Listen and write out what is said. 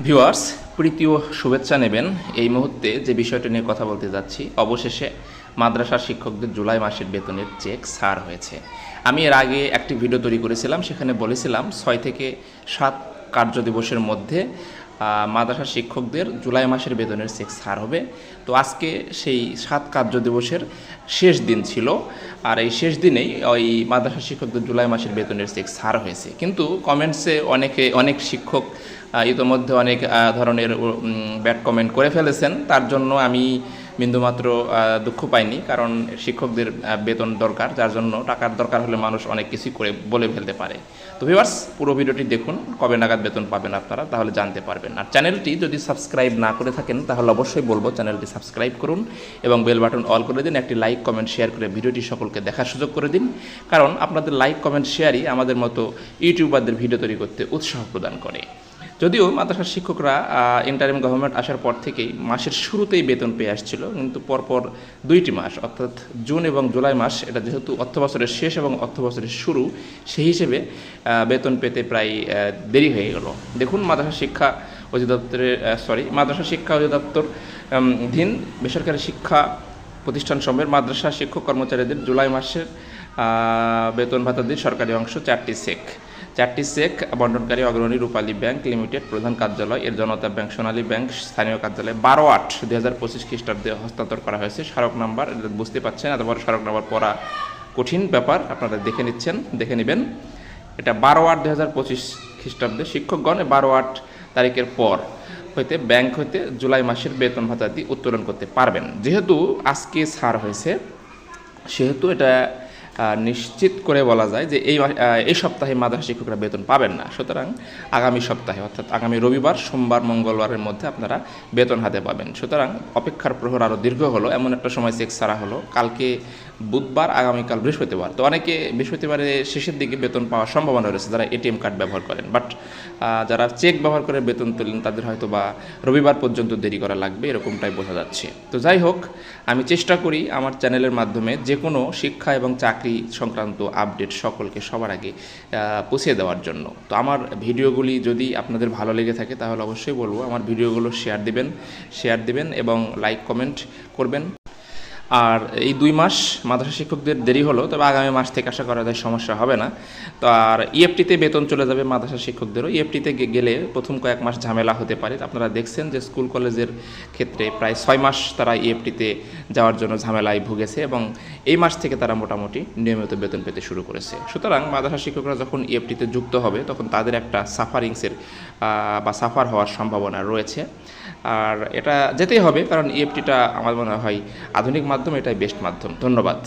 Viewers প্রীতীয় শুভেচ্ছা নেবেন। এই মুহূর্তে যে বিষয়টি নিয়ে কথা বলতে যাচ্ছি, অবশেষে মাদ্রাসার শিক্ষকদের জুলাই মাসের বেতনের চেক ছাড় হয়েছে। আমি এর আগে একটি ভিডিও তৈরি করেছিলাম, সেখানে বলেছিলাম ছয় থেকে সাত কার্যদিবসের মধ্যে আহ, মাদ্রাসার শিক্ষকদের জুলাই মাসের বেতনের চেক সার হবে। তো আজকে সেই সাত কার্য দিবসের শেষ দিন ছিল আর এই শেষ দিনেই ওই মাদ্রাসা শিক্ষকদের জুলাই মাসের বেতনের চেক সার হয়েছে। কিন্তু কমেন্টসে অনেকে অনেক শিক্ষক ইতোমধ্যে অনেক ধরনের ব্যাড কমেন্ট করে ফেলেছেন। তার জন্য আমি বিন্দুমাত্র দুঃখ পাইনি কারণ শিক্ষকদের বেতন দরকার, যার জন্য টাকার দরকার হলে মানুষ অনেক কিছু করে বলে ফেলতে পারে। তো ভিউয়ার্স পুরো ভিডিওটি দেখুন, কবে নাগাদ বেতন পাবেন আপনারা, তাহলে জানতে পারবেন। আর চ্যানেলটি যদি সাবস্ক্রাইব না করে থাকেন, তাহলে অবশ্যই বলব চ্যানেলটি সাবস্ক্রাইব করুন এবং বেল বাটন অল করে দিন, একটি লাইক কমেন্ট শেয়ার করে ভিডিওটি সকলকে দেখার সুযোগ করে দিন। কারণ আপনাদের লাইক কমেন্ট শেয়ারই আমাদের মতো ইউটিউবারদের ভিডিও তৈরি করতে উৎসাহ প্রদান করে। যদিও মাদ্রাসার শিক্ষকরা ইন্টারিম গভর্নমেন্ট আসার পর থেকেই মাসের শুরুতেই বেতন পেয়ে আসছিল, কিন্তু পরপর দুইটি মাস, অর্থাৎ জুন এবং জুলাই মাস, এটা যেহেতু অর্থ বছরের শেষ এবং অর্থ বছরের শুরু, সেই হিসেবে বেতন পেতে প্রায় দেরি হয়ে গেল। দেখুন মাদ্রাসা শিক্ষা অধিদপ্তরের সরি মাদ্রাসা শিক্ষা অধিদপ্তর ধীন বেসরকারি শিক্ষা প্রতিষ্ঠান সমূহের মাদ্রাসা শিক্ষক কর্মচারীদের জুলাই মাসের বেতন ভাতা ভাতাদির সরকারি অংশ চারটি চেক চারটি চেক বন্টনকারী অগ্রণী রূপালী ব্যাংক লিমিটেড প্রধান কার্যালয়, এর জনতা ব্যাংক, সোনালী ব্যাংক, স্থানীয় কার্যালয়, বারো আট, দুই হাজার পঁচিশ খ্রিস্টাব্দে হস্তান্তর করা হয়েছে। স্মারক নাম্বার বুঝতে পারছেন এত বড় স্মারক নাম্বার পড়া কঠিন ব্যাপার, আপনারা দেখে নিচ্ছেন, দেখে নেবেন। এটা বারো আট, দুই হাজার পঁচিশ খ্রিস্টাব্দে শিক্ষকগণ বারো আট তারিখের পর হইতে ব্যাংক হইতে জুলাই মাসের বেতন ভাতাদি উত্তোলন করতে পারবেন। যেহেতু আজকে ছাড় হয়েছে, সেহেতু এটা নিশ্চিত করে বলা যায় যে এই এই সপ্তাহে মাদ্রাসা শিক্ষকরা বেতন পাবেন না। সুতরাং আগামী সপ্তাহে, অর্থাৎ আগামী রবিবার, সোমবার, মঙ্গলবারের মধ্যে আপনারা বেতন হাতে পাবেন। সুতরাং অপেক্ষার প্রহর আরও দীর্ঘ হলো, এমন একটা সময় চেক ছাড়া হলো। কালকে বুধবার, আগামীকাল বৃহস্পতিবার। তো অনেকে বৃহস্পতিবারে শেষের দিকে বেতন পাওয়ার সম্ভাবনা রয়েছে, যারা এটিএম কার্ড ব্যবহার করেন। বাট যারা চেক ব্যবহার করে বেতন তোলেন তাদের হয়তো বা রবিবার পর্যন্ত দেরি করা লাগবে, এরকমটাই বোঝা যাচ্ছে। তো যাই হোক, আমি চেষ্টা করি আমার চ্যানেলের মাধ্যমে যে কোনো শিক্ষা এবং চাকরি সংক্রান্ত আপডেট সকলকে সবার আগে পৌঁছে দেওয়ার জন্য। তো আমার ভিডিওগুলি যদি আপনাদের ভালো লেগে থাকে তাহলে অবশ্যই বলব, আমার ভিডিওগুলো শেয়ার দিবেন শেয়ার দিবেন এবং লাইক কমেন্ট করবেন। আর এই দুই মাস মাদ্রাসা শিক্ষকদের দেরি হলো, তবে আগামী মাস থেকে আশা করা যায় সমস্যা হবে না। তো আর ইএফটিতে বেতন চলে যাবে মাদ্রাসা শিক্ষকদেরও। ইএফটিতে গেলে প্রথম কয়েক মাস ঝামেলা হতে পারে। আপনারা দেখছেন যে স্কুল কলেজের ক্ষেত্রে প্রায় ছয় মাস তারা ইএফটিতে যাওয়ার জন্য ঝামেলায় ভুগেছে এবং এই মাস থেকে তারা মোটামুটি নিয়মিত বেতন পেতে শুরু করেছে। সুতরাং মাদ্রাসা শিক্ষকরা যখন ইএফটিতে যুক্ত হবে, তখন তাদের একটা সাফারিংসের বা সাফার হওয়ার সম্ভাবনা রয়েছে। আর এটা যেতেই হবে, কারণ ইএফটিটা আমার মনে হয় আধুনিক মাধ্যম এটাই বেস্ট মাধ্যম। ধন্যবাদ।